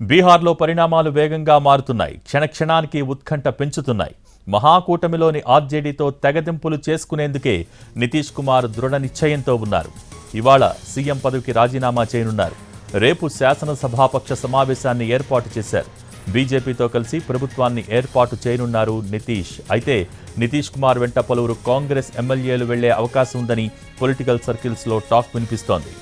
బీహార్లో పరిణామాలు వేగంగా మారుతున్నాయి. క్షణక్షణానికి ఉత్కంఠ పెంచుతున్నాయి. మహాకూటమిలోని ఆర్జేడీతో తెగదెంపులు చేసుకునేందుకే నితీష్ కుమార్ దృఢ నిశ్చయంతో ఉన్నారు. ఇవాళ సీఎం పదవికి రాజీనామా చేయనున్నారు. రేపు శాసనసభాపక్ష సమావేశాన్ని ఏర్పాటు చేశారు. బీజేపీతో కలిసి ప్రభుత్వాన్ని ఏర్పాటు చేయనున్నారు నితీష్. అయితే నితీష్ కుమార్ వెంట పలువురు కాంగ్రెస్ ఎమ్మెల్యేలు వెళ్ళే అవకాశం ఉందని పొలిటికల్ సర్కిల్స్లో టాక్ వినిపిస్తోంది.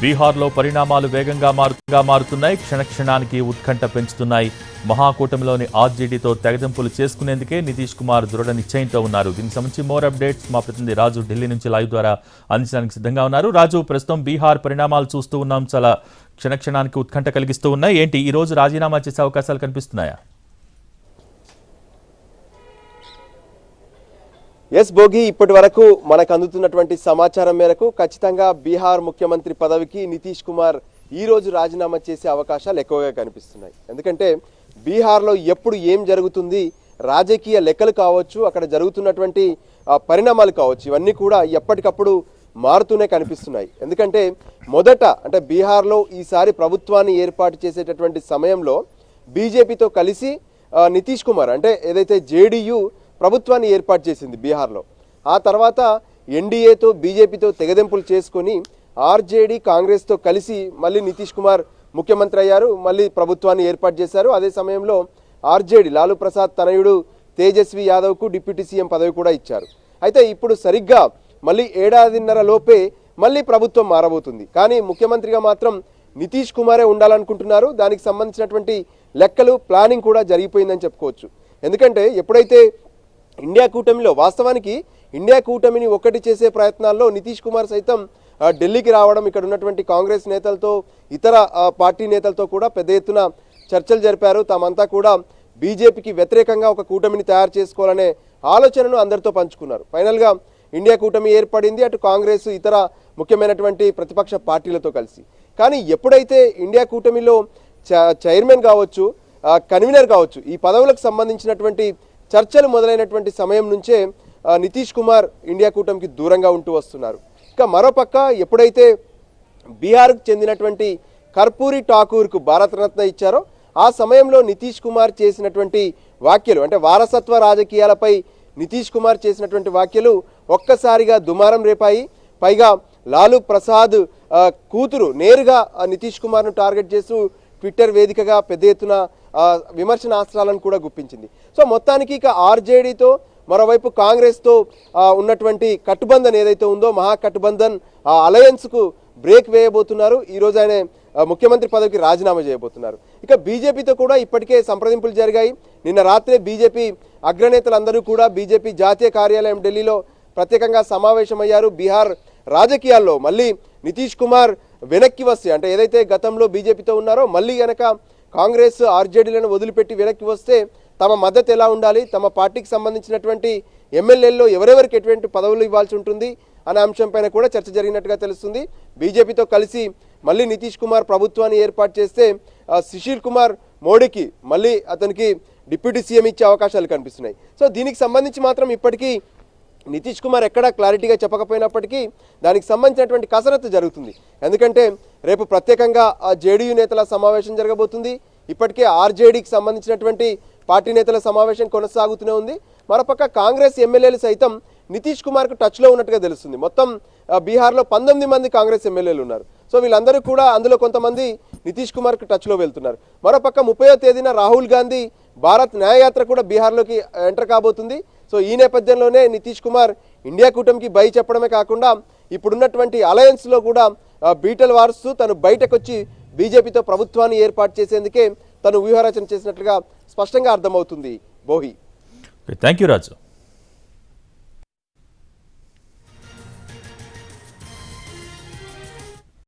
బీహార్లో పరిణామాలు వేగంగా మారుగా మారుతున్నాయి. క్షణక్షణానికి ఉత్కంఠ పెంచుతున్నాయి. మహాకూటమిలోని ఆర్జేడీతో తెగదెంపులు చేసుకునేందుకే నితీష్ కుమార్ దృఢ నిశ్చయంతో ఉన్నారు. దీనికి సంబంధించి మోర్ అప్డేట్స్ మా ప్రతినిధి రాజు ఢిల్లీ నుంచి లైవ్ ద్వారా అందించడానికి సిద్ధంగా ఉన్నారు. రాజు ప్రస్తుతం బీహార్ పరిణామాలు చూస్తూ ఉన్నాం. చాలా క్షణక్షణానికి ఉత్కంఠ కలిగిస్తూ ఉన్నాయి. ఏంటి ఈ రోజు రాజీనామా చేసే అవకాశాలు కనిపిస్తున్నాయా? ఎస్ భోగి ఇప్పటి వరకు మనకు అందుతున్నటువంటి సమాచారం మేరకు ఖచ్చితంగా బీహార్ ముఖ్యమంత్రి పదవికి నితీష్ కుమార్ ఈ రోజు రాజీనామా చేసే అవకాశాలు ఎక్కువగా కనిపిస్తున్నాయి. ఎందుకంటే బీహార్లో ఎప్పుడు ఏం జరుగుతుంది రాజకీయ లెక్కలు కావచ్చు అక్కడ జరుగుతున్నటువంటి పరిణామాలు కావచ్చు ఇవన్నీ కూడా ఎప్పటికప్పుడు మారుతూనే కనిపిస్తున్నాయి. ఎందుకంటే మొదట అంటే బీహార్లో ఈసారి ప్రభుత్వాన్ని ఏర్పాటు చేసేటటువంటి సమయంలో బీజేపీతో కలిసి నితీష్ కుమార్ అంటే ఏదైతే జేడీయూ ప్రభుత్వాన్ని ఏర్పాటు చేసింది బీహార్లో. ఆ తర్వాత ఎన్డీఏతో బీజేపీతో తెగదెంపులు చేసుకొని ఆర్జేడీ కాంగ్రెస్తో కలిసి మళ్ళీ నితీష్ కుమార్ ముఖ్యమంత్రి అయ్యారు. మళ్ళీ ప్రభుత్వాన్ని ఏర్పాటు చేశారు. అదే సమయంలో ఆర్జేడీ లాలూ ప్రసాద్ తనయుడు తేజస్వి యాదవ్కు డిప్యూటీ సీఎం పదవి కూడా ఇచ్చారు. అయితే ఇప్పుడు సరిగ్గా మళ్ళీ ఏడాదిన్నర లోపే మళ్ళీ ప్రభుత్వం మారబోతుంది. కానీ ముఖ్యమంత్రిగా మాత్రం నితీష్ కుమారే ఉండాలనుకుంటున్నారు. దానికి సంబంధించినటువంటి లెక్కలు ప్లానింగ్ కూడా జరిగిపోయిందని చెప్పుకోవచ్చు. ఎందుకంటే ఎప్పుడైతే ఇండియా కూటమిలో వాస్తవానికి ఇండియా కూటమిని ఒక్కటి చేసే ప్రయత్నాల్లో నితీష్ కుమార్ సైతం ఢిల్లీకి రావడం ఇక్కడ ఉన్నటువంటి కాంగ్రెస్ నేతలతో ఇతర పార్టీ నేతలతో కూడా పెద్ద ఎత్తున చర్చలు జరిపారు. తామంతా కూడా బీజేపీకి వ్యతిరేకంగా ఒక కూటమిని తయారు చేసుకోవాలనే ఆలోచనను అందరితో పంచుకున్నారు. ఫైనల్గా ఇండియా కూటమి ఏర్పడింది అటు కాంగ్రెస్ ఇతర ముఖ్యమైనటువంటి ప్రతిపక్ష పార్టీలతో కలిసి. కానీ ఎప్పుడైతే ఇండియా కూటమిలో చ- చైర్మన్ కావచ్చు కన్వీనర్ కావచ్చు ఈ పదవులకు సంబంధించినటువంటి చర్చలు మొదలైనటువంటి సమయం నుంచే నితీష్ కుమార్ ఇండియా కూటమికి దూరంగా ఉంటూ వస్తున్నారు. ఇక మరోపక్క ఎప్పుడైతే బీహార్కు చెందినటువంటి కర్పూరి ఠాకూర్కు భారతరత్న ఇచ్చారో ఆ సమయంలో నితీష్ కుమార్ చేసినటువంటి వ్యాఖ్యలు అంటే వారసత్వ రాజకీయాలపై నితీష్ కుమార్ చేసినటువంటి వ్యాఖ్యలు ఒక్కసారిగా దుమారం రేపాయి. పైగా లాలూ ప్రసాద్ కూతురు నేరుగా నితీష్ కుమార్ను టార్గెట్ చేస్తూ ట్విట్టర్ వేదికగా పెద్ద ఎత్తున విమర్శనాస్త్రాలను కూడా గుప్పించింది. సో మొత్తానికి ఇక ఆర్జేడీతో మరోవైపు కాంగ్రెస్తో ఉన్నటువంటి కట్టుబంధన్ ఏదైతే ఉందో మహాకట్టుబంధన్ ఆ అలయన్స్కు బ్రేక్ వేయబోతున్నారు. ఈరోజు ఆయన ముఖ్యమంత్రి పదవికి రాజీనామా చేయబోతున్నారు. ఇక బీజేపీతో కూడా ఇప్పటికే సంప్రదింపులు జరిగాయి. నిన్న రాత్రే బీజేపీ అగ్రనేతలందరూ కూడా బీజేపీ జాతీయ కార్యాలయం ఢిల్లీలో ప్రత్యేకంగా సమావేశమయ్యారు. బీహార్ రాజకీయాల్లో మళ్ళీ నితీష్ కుమార్ వెనక్కి వస్తే అంటే ఏదైతే గతంలో బీజేపీతో ఉన్నారో మళ్ళీ గనక కాంగ్రెస్ ఆర్జేడీలను వదిలిపెట్టి వెనక్కి వస్తే తమ మద్దతు ఎలా ఉండాలి? తమ పార్టీకి సంబంధించినటువంటి ఎమ్మెల్యేల్లో ఎవరెవరికి ఎటువంటి పదవులు ఇవ్వాల్సి ఉంటుంది అనే అంశంపైన కూడా చర్చ జరిగినట్టుగా తెలుస్తుంది. బీజేపీతో కలిసి మళ్ళీ నితీష్ కుమార్ ప్రభుత్వాన్ని ఏర్పాటు చేస్తే సుశీల్ కుమార్ మోడీకి మళ్ళీ అతనికి డిప్యూటీ సీఎం ఇచ్చే అవకాశాలు కనిపిస్తున్నాయి. సో దీనికి సంబంధించి మాత్రం ఇప్పటికీ నితీష్ కుమార్ ఎక్కడా క్లారిటీగా చెప్పకపోయినప్పటికీ దానికి సంబంధించినటువంటి కసరత్తు జరుగుతుంది. ఎందుకంటే రేపు ప్రత్యేకంగా ఆ జేడీయూ నేతల సమావేశం జరగబోతుంది. ఇప్పటికే ఆర్జేడీకి సంబంధించినటువంటి పార్టీ నేతల సమావేశం కొనసాగుతూనే ఉంది. మరోపక్క కాంగ్రెస్ ఎమ్మెల్యేలు సైతం నితీష్ కుమార్కు టచ్లో ఉన్నట్టుగా తెలుస్తుంది. మొత్తం బీహార్లో పంతొమ్మిది మంది కాంగ్రెస్ ఎమ్మెల్యేలు ఉన్నారు. సో వీళ్ళందరూ కూడా అందులో కొంతమంది నితీష్ కుమార్కు టచ్లో వెళ్తున్నారు. మరోపక్క ముప్పయో తేదీన రాహుల్ గాంధీ భారత్ న్యాయయాత్ర కూడా బీహార్లోకి ఎంటర్ కాబోతుంది. సో ఈ నేపథ్యంలోనే నితీష్ కుమార్ ఇండియా కూటమికి బై చెప్పడమే కాకుండా ఇప్పుడున్నటువంటి అలయన్స్లో కూడా బీటలు వారుస్తూ తను బయటకు వచ్చి బీజేపీతో ప్రభుత్వాన్ని ఏర్పాటు చేసేందుకే తను వ్యూహరచన చేసినట్లుగా స్పష్టంగా అర్థమవుతుంది. బోహి. Thank you Raju